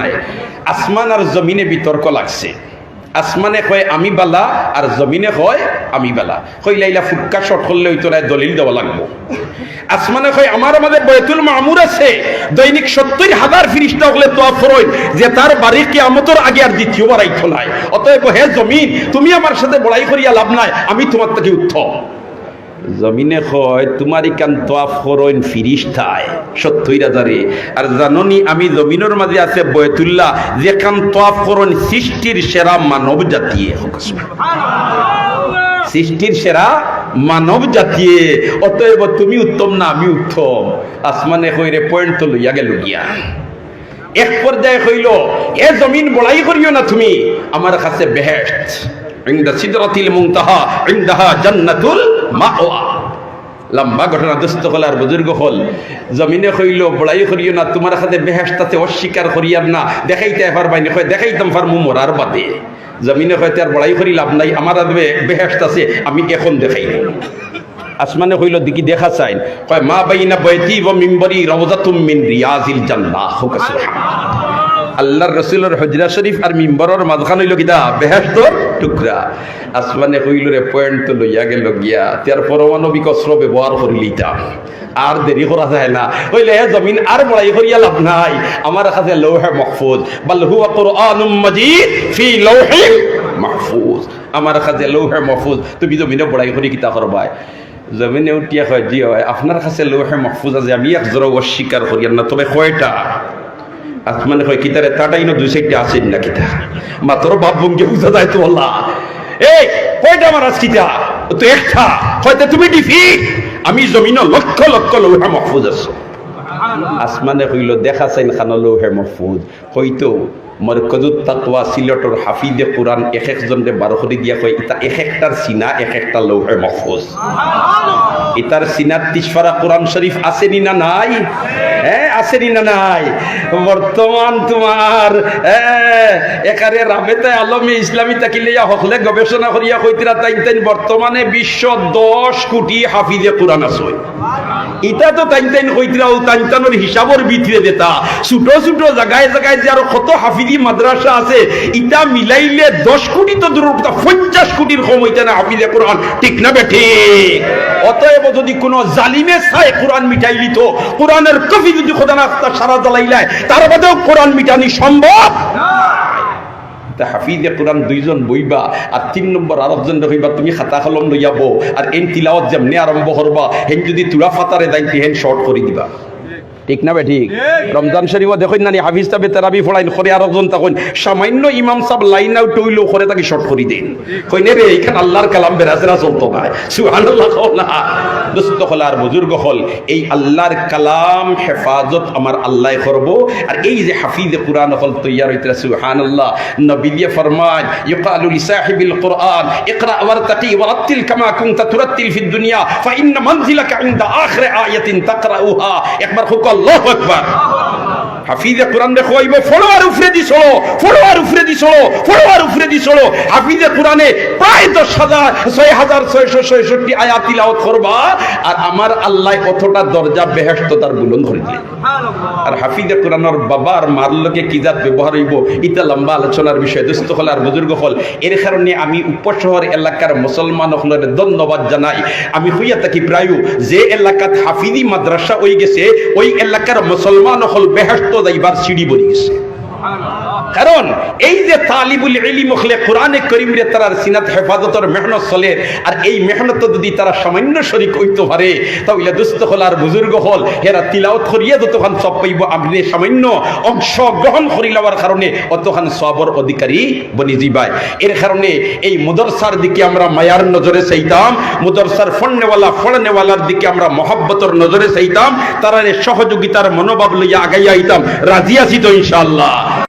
নাই। আসমান আর জমিনে বিতর্ক লাগছে। আসমানে কয়, আমি বালা আর জমিনে কয়, আমি বালা কই লাইলা, ফুটকা শট করলে ওই তোরা দলিল দেওয়া লাগবো আসমানে কয়, আমার আমাদের বয়তুল মামুর আছে। দৈনিক সত্তর হাজার ফিরিস্তা হলে তো ফরই যে তার বাড়ি কিয়ামতের আগে আর দ্বিতীয়বার আইতো নাই। অতএব হে জমিন, তুমি আমার সাথে বড়াই করিয়া লাভ নাই, আমি তোমার থেকে উত্তম। জমিনে কয় তোমার ইকান তোয়াফ করইন ফিরিস্তায় সত্তর হাজারে আর জাননি আমি জমিনের মাঝে আছে বয়তুল্লাহ যে কান তোয়াফ করইন সৃষ্টির সেরা মানব জাতিয়ে সৃষ্টির সেরা মানব জাতিয়ে অতএব তুমি উত্তম না আমি উত্তম আসমানে কইরে পয়েন্ট তো লইয়া গেল গিয়া এক পর্যায়ে কইল এ জমিন বড়াই করিও না তুমি আমার কাছে বেহেস্ট عند সিদরাতিল মুনতাহা عندها জান্নাতুল লম্বা ঘটনা দুস্থ হল আর বুজুর্গ হল, জমিনে কইল বড়াই করিও না, তোমার সাথে বেহেস্তাতে অস্বীকার করিয়ার না। দেখাইতে এবার বাইনে কয়, দেখাইতাম ফার মু মরার বাদে। জমিনে কয়তে আর বড়াই করি লাভ নাই, আমার বেহেস্ত আছে, আমি এখন দেখাই আসমানে কইল, দিকি দেখা চাই। কয়, মা বাইনা বয়তি ও মিম্বরি রওজাতুম মিন রিয়াজিল জান্নাহ, হুকা আল্লাহর রসুলের হজরা শরীফ আর মিম্বরের মাঝখান হইল কিতা? বেহেস্তর টুকরা। আসমানে কইল রে পয়েন্ট তো লইয়া গেল গিয়া, তার পরমাণবিক অস্ত্র ব্যবহার করিলিতা আর দেরি করা যায় না। হইলে হে জমিন আর বড়াই করিয়া লাভ নাই। আমার কাছে লৌহে মাহফুজ। বাল হুয়া কুরআনুম মাজিদ ফি লৌহিল মাহফুজ। আমার কাছে লৌহে মাহফুজ। তুমি জমিনে বড়াই করি কিতা করবাই? জমিনে উঠিয়া হয় জি হয় আপনার কাছে লৌহে মাহফুজ আছে। আমি এক জোর অস্বীকার করি। না, তবে কয়টা? আসমানে কয়, কিতারে তাটাই না দুই সাইডটা আসেন না কিতা? মাত্র বাপ বঙ্গে বুঝা যায় তো আল্লাহ। এই, কয়টা আমার আজ কিতা? তো একটা। হয়তো তুমি ডিফি আমি জমিন লক্ষ লক্ষ লোহা মহফুজ আছো। আসমানে হইল দেখা চাইন খানা লোহে মহফুজ। হয়তো মরকজুত তাকওয়া সিলটর হাফিদে কোরআন এক একজনরে বারো করে দিয়া কয় ইতা এক একটার সিনা এক একটা লৌহে মহফুজ। ইতার সিনার তিসফারা কোরআন শরীফ আসেনি না নাই? হ্যাঁ আসেনি না নাই? বর্তমান তোমার একারে রাবেতে আলমে ইসলামী তাকিলিয়া হকলে গবেষণা করিয়া কইতিরা তাই তাই বর্তমানে বিশ্ব দশ কোটি হাফিজে কোরআন আছে। ইটা তো তাইন তাইন কইতিরা তাইন তানোর হিসাবর ভিতরে দেতা। ছোট ছোট জায়গায় জায়গায় যে আরও কত হাফিজি মাদ্রাসা আছে, ইটা মিলাইলে দশ কোটি তো দূর কথা, পঞ্চাশ কোটির কম না হাফিজে কোরআন ঠিক না বেঠে অতএব যদি কোনো জালিমে চাই কোরআন মিটাই দিত কোরআনের কফি যদি খোদা না সারা জ্বালাইলায় তার বাদেও কোরআন মিটানি সম্ভব তা হাফিজে কোরআন দুইজন বইবা আর তিন নম্বর আরবজন হইবা তুমি খাতা কলম লইয়াবো আর এন তিলাওয়াত যেমনি আরম্ভ করবা, হেন যদি তুরা ফাতারে দায়িত্ব হেন শর্ট করে দিবা। ঠিক না বে ঠিক? রমজান শরীফ দেখুন না হাফিজ তাবে তেরাবি ফড়াইন করে আর একজন তখন সামান্য ইমাম সাহেব লাইন আউট হইল করে তাকে শর্ট করে দিন। কইনে রে এইখান আল্লাহর কালাম বেরাজেরা চলতো না সুবহানাল্লাহ না দোস্ত হল আর বুজুর্গ হল, এই আল্লাহর কালাম, হেফাজত আমার আল্লাহ করব। আর এই যে হাফিজে কোরআন হল তৈয়ার হইতে সুবহানাল্লাহ, নবী দিয়ে ফরমান ইকালু লিসাহিবিল কোরআন, ইকরা ওয়ারতাকি ওয়ারাত্তিল কামা কুনতা তুরাত্তিল ফিদ দুনিয়া, ফাইন্না মানজিলাকা ইনদা আখির আয়াতিন তাকরাউহা। একবার হুক আল্লাহু আকবার। হাফিজে কোরআন দেখো ফলোয়ার উফরে দি চলো ফলোয়ার উফরে দি চলো ফলোয়ার উফরে দি চলো হাফিজে কোরআনে প্রায় দশ হাজার ছয় হাজার ছয়শো ছয়ষট্টি করবা আর আমার আল্লাহ কতটা দরজা বেহেস্ত তার বুলন ধরে দিলে। আর হাফিজে কোরআনের বাবার মার লোকে কি জাত ব্যবহার হইব ইটা লম্বা আলোচনার বিষয়। দুস্থ হল আর বুজুর্গ হল এর কারণে আমি উপশহর এলাকার মুসলমান হলের ধন্যবাদ জানাই। আমি হইয়া থাকি প্রায় যে এলাকাত হাফিজি মাদ্রাসা হয়ে গেছে ওই এলাকার মুসলমান হল বেহেস্ত যাইবার সিঁড়ি বনি গেছে। কারণ এই যে তালিবুল ইলিম হলে কোরআনে করিম রে তারার সিনাত হেফাজতর মেহনত চলে, আর এই মেহনত যদি তারা সামান্য শরিক হইতে পারে, তাহলে দুস্থ হল আর বুজুর্গ হল। হেরা তিলাওত করিয়া যতক্ষণ সব পাইব আপনি সামান্য অংশ গ্রহণ করি লওয়ার কারণে অতখান সবর অধিকারী বনি যাইবাই এর কারণে এই মুদরসার দিকে আমরা মায়ার নজরে চাইতাম, মুদরসার ফন্নেওয়ালা ফড়নেওয়ালার দিকে আমরা মহাব্বতর নজরে চাইতাম তারা সহযোগিতার মনোভাব লইয়া আগাইয়া আইতাম। রাজি আছি তো ইনশাআল্লাহ।